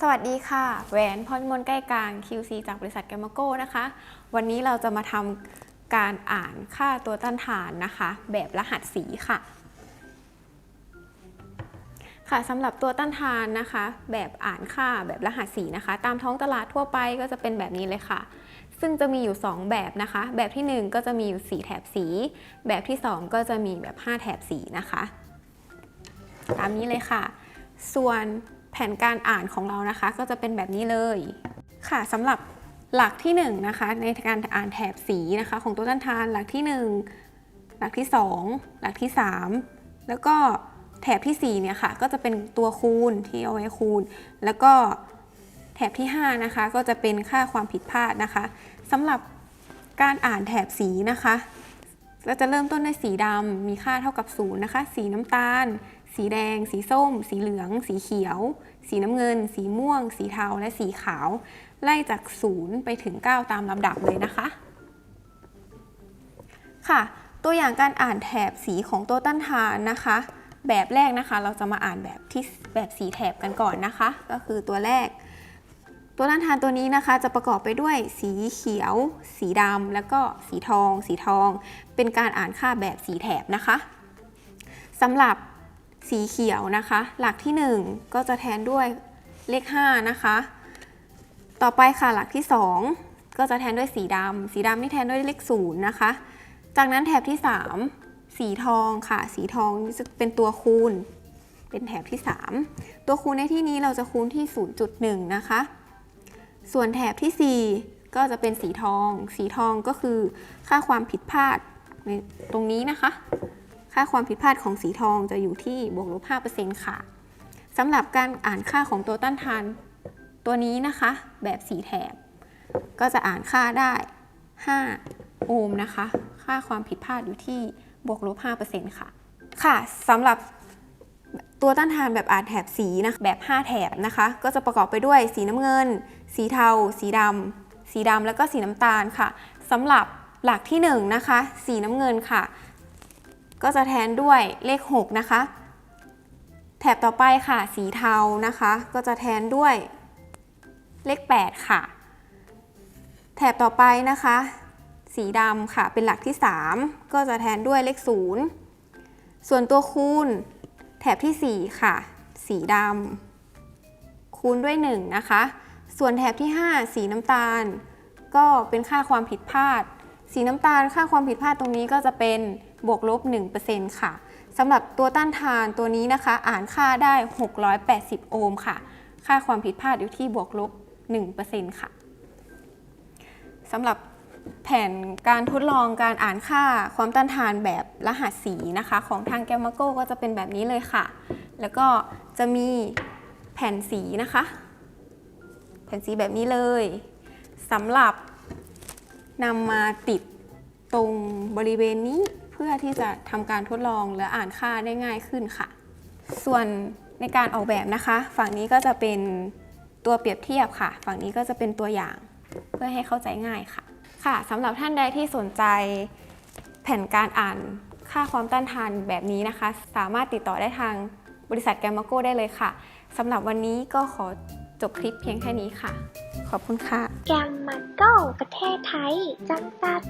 สวัสดีค่ะแหวนพรมลใกล้กลาง QC จากบริษัทแกมโก้นะคะ วันนี้เราจะมาทำการอ่านค่าตัวต้านทานนะคะ แบบรหัสสีค่ะ ค่ะสำหรับตัวต้านทานนะคะ แบบอ่านค่าแบบรหัสสีนะคะ ตามท้องตลาดทั่วไปก็จะเป็นแบบนี้เลยค่ะ ซึ่งจะมีอยู่ 2 แบบนะคะ แบบทีหนึ่1 ก็จะมีอยู่ 4 แถบสี แบบที่ 2 ก็จะมีแบบ 5 แถบสีนะคะ ตามนี้เลยค่ะ ส่วนแผนการอ่านของเรานะคะ ก็จะเป็นแบบนี้เลยค่ะสำหรับหลักที่1นนะคะในการอ่านแถบสีนะคะของตัวต้านทานหลักที่ 1 หลักที่ 2 หลักที่ 3 แล้วก็แถบที่4เนี่ยค่ะก็จะเป็นตัวคูณที่เอาไว้คูณ แล้วก็แถบที่5นะคะก็จะเป็นค่าความผิดพลาดนะคะสำหรับการอ่านแถบสีนะคะ เราจะเริ่มต้นด้วยสีดำมีค่าเท่ากับ0นะคะ สีน้ำตาล สีแดง สีส้ม สีเหลือง สีเขียว สีน้ำเงิน สีม่วง สีเทา และสีขาว ไล่จาก0ไปถึง 9 ตามลำดับเลยนะคะ ค่ะ ตัวอย่างการอ่านแถบสีของตัวต้านทานนะคะ แบบแรกนะคะ เราจะมาอ่านแบบที่แบบสีแถบกันก่อนนะคะ ก็คือตัวแรก ตัวต้านทานตัวนี้นะคะจะประกอบไปด้วยสีเขียว สีดำแล้วก็สีทอง สีทอง เป็นการอ่านค่าแบบสีแถบนะคะสำหรับสีเขียวนะคะ หลักที่ 1 ก็จะแทนด้วยเลข5นะคะ ต่อไปค่ะหลักที่ 2 ก็จะแทนด้วยสีดำสีดำนี่แทนด้วยเลข0นะคะ จากนั้นแถบที่ 3 สีทองค่ะ สีทองนี่จะเป็นตัวคูณ เป็นแถบที่ 3 ตัวคูณในที่นี้เราจะคูณที่ 0.1 นะคะ ส่วนแถบที่ 4 ก็จะเป็นสีทอง สีทองก็คือค่าความผิดพลาดในตรงนี้นะคะ ค่าความผิดพลาดของสีทองจะอยู่ที่บวกลบ5%ค่ะสำหรับการอ่านค่าของตัวต้านทานตัวนี้นะคะ แบบสีแถบ ก็จะอ่านค่าได้ 5 โอห์มนะคะ ค่าความผิดพลาดอยู่ที่บวกลบ5%ค่ะ ค่ะสำหรับตัวต้านทานแบบอ่านแถบสีนะแบบ 5 แถบนะคะ ก็จะประกอบไปด้วยสีน้ำเงิน สีเทา สีดำ สีดำแล้วก็สีน้ำตาลค่ะสำหรับหลักที่1นะคะ สีน้ำเงินค่ะ ก็จะแทนด้วยเลข 6 นะคะ แถบต่อไปค่ะ สีเทานะคะ ก็จะแทนด้วยเลข 8 ค่ะ แถบต่อไปนะคะ สีดำค่ะ เป็นหลักที่ 3 ก็จะแทนด้วยเลข 0 ส่วนตัวคูณ แถบที่ 4 ค่ะ สีดำคูณด้วย 1 นะคะ ส่วนแถบที่ 5 สีน้ำตาล ก็เป็นค่าความผิดพลาด สีน้ำตาลค่าความผิดพลาดตรงนี้ก็จะเป็นบวกลบ 1%ค่ะสำหรับตัวต้านทานตัวนี้นะคะ อ่านค่าได้ 680 โอห์มค่ะ ค่าความผิดพลาดอยู่ที่บวกลบ 1%ค่ะสำหรับแผนการทดลองการอ่านค่าความต้านทานแบบรหัสสีนะคะ ของทางแกมมาโก้ก็จะเป็นแบบนี้เลยค่ะ แล้วก็จะมีแผ่นสีนะคะ แผ่นสีแบบนี้เลยสำหรับนำมาติดตรงบริเวณนี้เพื่อที่จะทำการทดลองและอ่านค่าได้ง่ายขึ้นค่ะ ส่วนในการออกแบบนะคะ ฝั่งนี้ก็จะเป็นตัวเปรียบเทียบค่ะ ฝั่งนี้ก็จะเป็นตัวอย่างเพื่อให้เข้าใจง่ายค่ะ ค่ะสำหรับท่านใดที่สนใจแผ่นการอ่านค่าความต้านทานแบบนี้นะคะ สามารถติดต่อได้ทางบริษัทแกมมาโก้ได้เลยค่ะสำหรับวันนี้ก็ขอ จบคลิปเพียงแค่นี้ค่ะ ขอบคุณค่ะ แกมมาโก้ประเทศไทยจำกัด